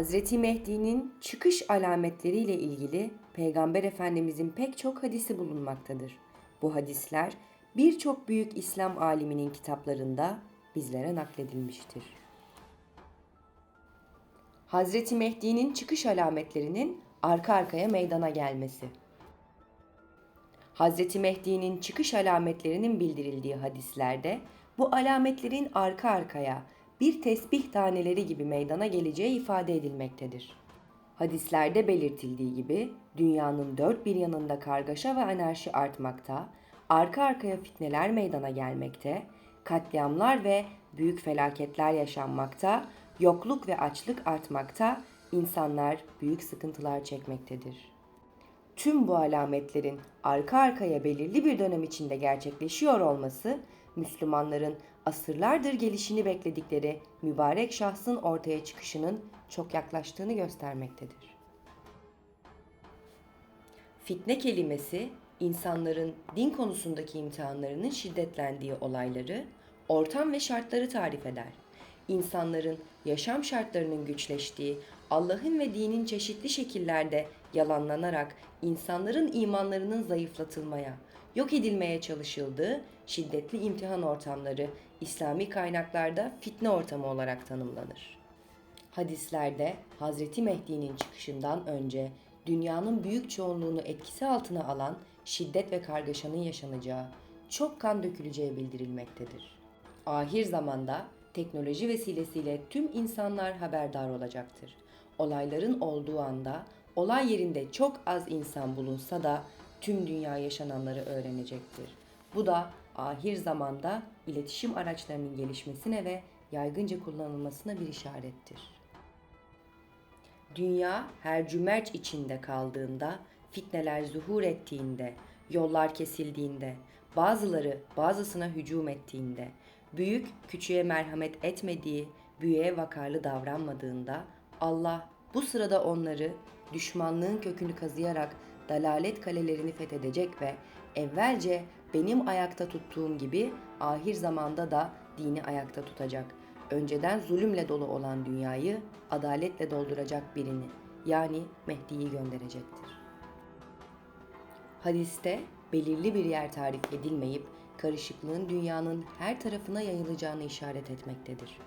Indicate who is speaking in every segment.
Speaker 1: Hazreti Mehdi'nin çıkış alametleriyle ilgili Peygamber Efendimizin pek çok hadisi bulunmaktadır. Bu hadisler birçok büyük İslam aliminin kitaplarında bizlere nakledilmiştir. Hazreti Mehdi'nin çıkış alametlerinin arka arkaya meydana gelmesi. Hazreti Mehdi'nin çıkış alametlerinin bildirildiği hadislerde bu alametlerin arka arkaya bir tesbih taneleri gibi meydana geleceği ifade edilmektedir. Hadislerde belirtildiği gibi dünyanın dört bir yanında kargaşa ve anarşi artmakta, arka arkaya fitneler meydana gelmekte, katliamlar ve büyük felaketler yaşanmakta, yokluk ve açlık artmakta, insanlar büyük sıkıntılar çekmektedir. Tüm bu alametlerin arka arkaya belirli bir dönem içinde gerçekleşiyor olması, Müslümanların asırlardır gelişini bekledikleri mübarek şahsın ortaya çıkışının çok yaklaştığını göstermektedir. Fitne kelimesi insanların din konusundaki imtihanlarının şiddetlendiği olayları, ortam ve şartları tarif eder. İnsanların yaşam şartlarının güçleştiği, Allah'ın ve dinin çeşitli şekillerde yalanlanarak insanların imanlarının zayıflatılmaya, yok edilmeye çalışıldığı şiddetli imtihan ortamları İslami kaynaklarda fitne ortamı olarak tanımlanır. Hadislerde Hazreti Mehdi'nin çıkışından önce dünyanın büyük çoğunluğunu etkisi altına alan şiddet ve kargaşanın yaşanacağı, çok kan döküleceği bildirilmektedir. Ahir zamanda teknoloji vesilesiyle tüm insanlar haberdar olacaktır. Olayların olduğu anda olay yerinde çok az insan bulunsa da tüm dünya yaşananları öğrenecektir. Bu da ahir zamanda iletişim araçlarının gelişmesine ve yaygınca kullanılmasına bir işarettir. Dünya her cümerç içinde kaldığında, fitneler zuhur ettiğinde, yollar kesildiğinde, bazıları bazısına hücum ettiğinde, büyük küçüğe merhamet etmediği, büyüğe vakarlı davranmadığında Allah bu sırada onları düşmanlığın kökünü kazıyarak dalalet kalelerini fethedecek ve evvelce benim ayakta tuttuğum gibi ahir zamanda da dini ayakta tutacak. Önceden zulümle dolu olan dünyayı adaletle dolduracak birini yani Mehdi'yi gönderecektir. Hadiste belirli bir yer tarif edilmeyip karışıklığın dünyanın her tarafına yayılacağını işaret etmektedir.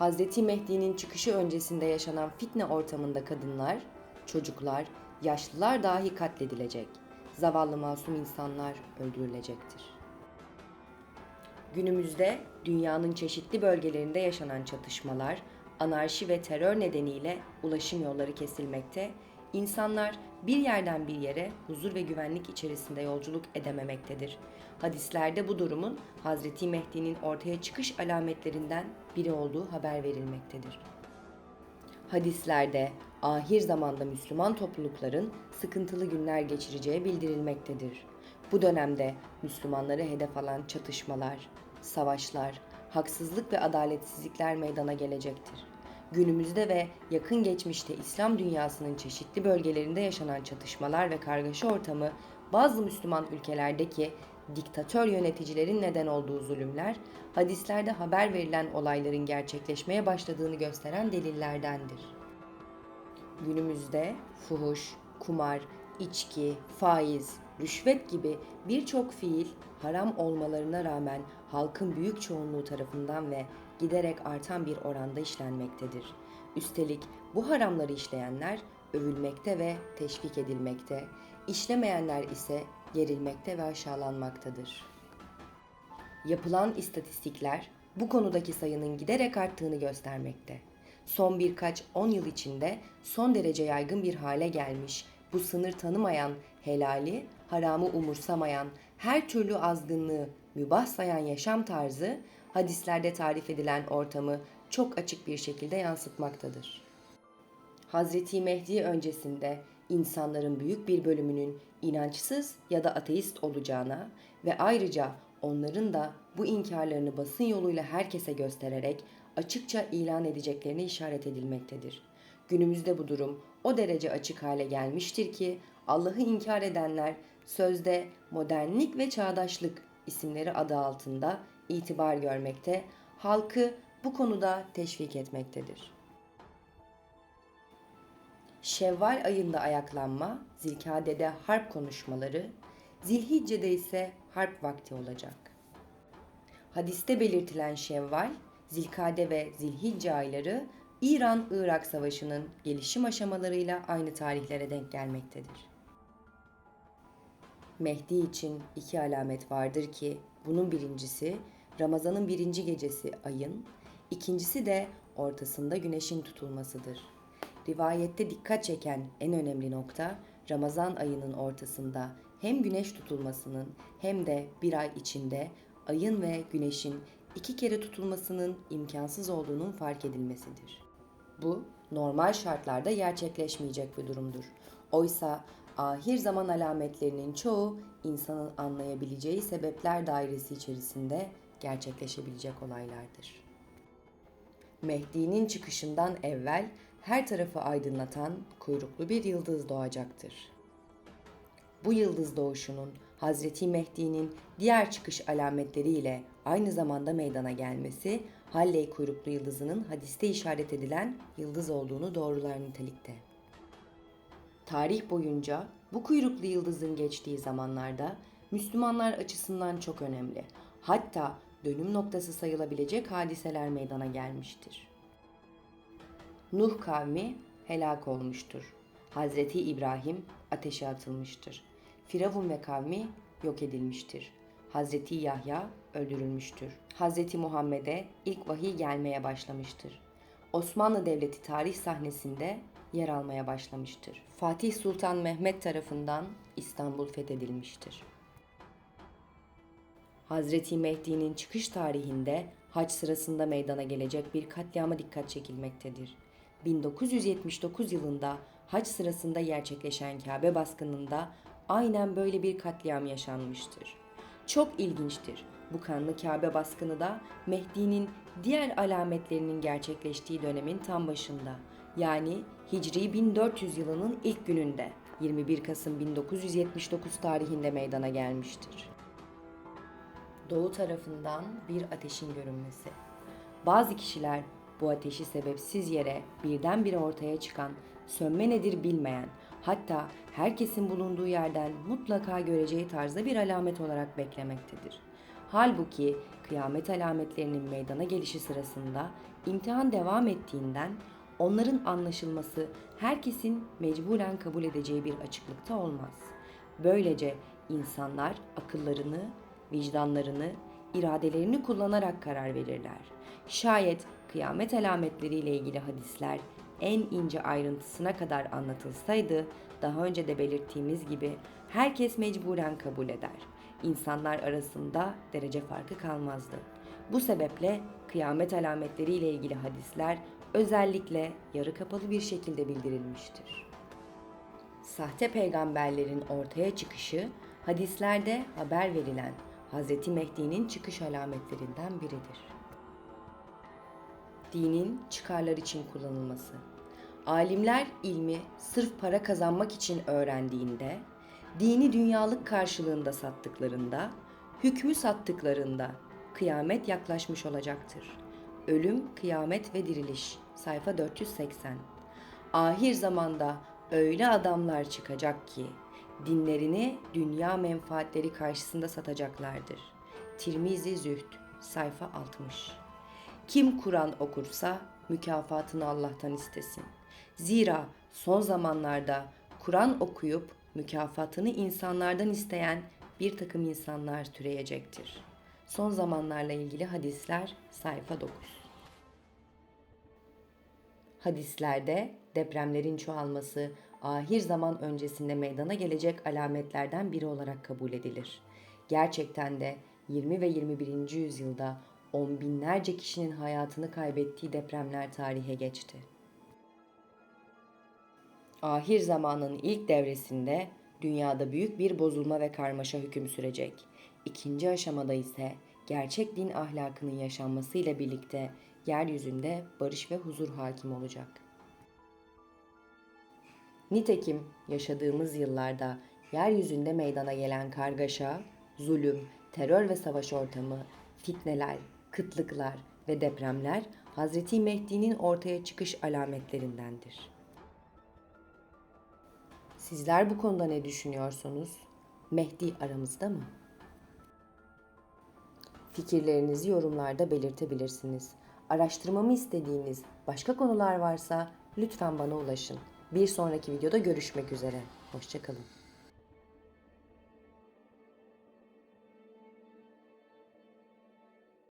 Speaker 1: Hz. Mehdi'nin çıkışı öncesinde yaşanan fitne ortamında kadınlar, çocuklar, yaşlılar dahi katledilecek. Zavallı masum insanlar öldürülecektir. Günümüzde dünyanın çeşitli bölgelerinde yaşanan çatışmalar, anarşi ve terör nedeniyle ulaşım yolları kesilmekte, insanlar bir yerden bir yere huzur ve güvenlik içerisinde yolculuk edememektedir. Hadislerde bu durumun Hazreti Mehdi'nin ortaya çıkış alametlerinden biri olduğu haber verilmektedir. Hadislerde ahir zamanda Müslüman toplulukların sıkıntılı günler geçireceği bildirilmektedir. Bu dönemde Müslümanları hedef alan çatışmalar, savaşlar, haksızlık ve adaletsizlikler meydana gelecektir. Günümüzde ve yakın geçmişte İslam dünyasının çeşitli bölgelerinde yaşanan çatışmalar ve kargaşa ortamı bazı Müslüman ülkelerdeki diktatör yöneticilerin neden olduğu zulümler, hadislerde haber verilen olayların gerçekleşmeye başladığını gösteren delillerdendir. Günümüzde fuhuş, kumar, içki, faiz, rüşvet gibi birçok fiil haram olmalarına rağmen halkın büyük çoğunluğu tarafından ve giderek artan bir oranda işlenmektedir. Üstelik bu haramları işleyenler övülmekte ve teşvik edilmekte, işlemeyenler ise gerilmekte ve aşağılanmaktadır. Yapılan istatistikler bu konudaki sayının giderek arttığını göstermekte. Son birkaç on yıl içinde son derece yaygın bir hale gelmiş, bu sınır tanımayan, helali, haramı umursamayan, her türlü azgınlığı mübah sayan yaşam tarzı hadislerde tarif edilen ortamı çok açık bir şekilde yansıtmaktadır. Hazreti Mehdi öncesinde insanların büyük bir bölümünün inançsız ya da ateist olacağına ve ayrıca onların da bu inkarlarını basın yoluyla herkese göstererek açıkça ilan edeceklerine işaret edilmektedir. Günümüzde bu durum o derece açık hale gelmiştir ki Allah'ı inkar edenler sözde modernlik ve çağdaşlık isimleri adı altında itibar görmekte, halkı bu konuda teşvik etmektedir. Şevval ayında ayaklanma, Zilkade'de harp konuşmaları, Zilhicce'de ise harp vakti olacak. Hadiste belirtilen Şevval, Zilkade ve Zilhicce ayları İran-Irak Savaşı'nın gelişim aşamalarıyla aynı tarihlere denk gelmektedir. Mehdi için iki alamet vardır ki bunun birincisi Ramazan'ın birinci gecesi ayın, ikincisi de ortasında güneşin tutulmasıdır. Rivayette dikkat çeken en önemli nokta Ramazan ayının ortasında hem güneş tutulmasının hem de bir ay içinde ayın ve güneşin iki kere tutulmasının imkansız olduğunun fark edilmesidir. Bu normal şartlarda gerçekleşmeyecek bir durumdur. Oysa ahir zaman alametlerinin çoğu insanın anlayabileceği sebepler dairesi içerisinde gerçekleşebilecek olaylardır. Mehdi'nin çıkışından evvel her tarafı aydınlatan kuyruklu bir yıldız doğacaktır. Bu yıldız doğuşunun Hazreti Mehdi'nin diğer çıkış alametleriyle aynı zamanda meydana gelmesi, Halley kuyruklu yıldızının hadiste işaret edilen yıldız olduğunu doğrular nitelikte. Tarih boyunca bu kuyruklu yıldızın geçtiği zamanlarda Müslümanlar açısından çok önemli. Hatta dönüm noktası sayılabilecek hadiseler meydana gelmiştir. Nuh kavmi helak olmuştur. Hazreti İbrahim ateşe atılmıştır. Firavun ve kavmi yok edilmiştir. Hazreti Yahya öldürülmüştür. Hazreti Muhammed'e ilk vahiy gelmeye başlamıştır. Osmanlı Devleti tarih sahnesinde yer almaya başlamıştır. Fatih Sultan Mehmet tarafından İstanbul fethedilmiştir. Hazreti Mehdi'nin çıkış tarihinde hac sırasında meydana gelecek bir katliama dikkat çekilmektedir. 1979 yılında hac sırasında gerçekleşen Kabe baskınında aynen böyle bir katliam yaşanmıştır. Çok ilginçtir. Bu kanlı Kabe baskını da Mehdi'nin diğer alametlerinin gerçekleştiği dönemin tam başında yani Hicri 1400 yılının ilk gününde 21 Kasım 1979 tarihinde meydana gelmiştir. Doğu tarafından bir ateşin görünmesi. Bazı kişiler bu ateşi sebepsiz yere birdenbire ortaya çıkan, sönme nedir bilmeyen, hatta herkesin bulunduğu yerden mutlaka göreceği tarzda bir alamet olarak beklemektedir. Halbuki kıyamet alametlerinin meydana gelişi sırasında imtihan devam ettiğinden onların anlaşılması herkesin mecburen kabul edeceği bir açıklıkta olmaz. Böylece insanlar akıllarını, vicdanlarını, iradelerini kullanarak karar verirler. Şayet kıyamet alametleriyle ilgili hadisler en ince ayrıntısına kadar anlatılsaydı, daha önce de belirttiğimiz gibi herkes mecburen kabul eder. İnsanlar arasında derece farkı kalmazdı. Bu sebeple kıyamet alametleriyle ilgili hadisler özellikle yarı kapalı bir şekilde bildirilmiştir. Sahte peygamberlerin ortaya çıkışı hadislerde haber verilen Hz. Mehdi'nin çıkış alametlerinden biridir. Dinin çıkarlar için kullanılması. Alimler ilmi sırf para kazanmak için öğrendiğinde, dini dünyalık karşılığında sattıklarında, hükmü sattıklarında kıyamet yaklaşmış olacaktır. Ölüm, kıyamet ve diriliş. Sayfa 480. Ahir zamanda öyle adamlar çıkacak ki dinlerini dünya menfaatleri karşısında satacaklardır. Tirmizi Zühd sayfa 60. Kim Kur'an okursa mükafatını Allah'tan istesin. Zira son zamanlarda Kur'an okuyup mükafatını insanlardan isteyen bir takım insanlar türeyecektir. Son zamanlarla ilgili hadisler sayfa 9. Hadislerde depremlerin çoğalması ahir zaman öncesinde meydana gelecek alametlerden biri olarak kabul edilir. Gerçekten de 20 ve 21. yüzyılda on binlerce kişinin hayatını kaybettiği depremler tarihe geçti. Ahir zamanın ilk devresinde dünyada büyük bir bozulma ve karmaşa hüküm sürecek. İkinci aşamada ise gerçek din ahlakının yaşanmasıyla birlikte yeryüzünde barış ve huzur hakim olacak. Nitekim yaşadığımız yıllarda yeryüzünde meydana gelen kargaşa, zulüm, terör ve savaş ortamı, fitneler, kıtlıklar ve depremler Hazreti Mehdi'nin ortaya çıkış alametlerindendir. Sizler bu konuda ne düşünüyorsunuz? Mehdi aramızda mı? Fikirlerinizi yorumlarda belirtebilirsiniz. Araştırmamı istediğiniz başka konular varsa lütfen bana ulaşın. Bir sonraki videoda görüşmek üzere. Hoşçakalın.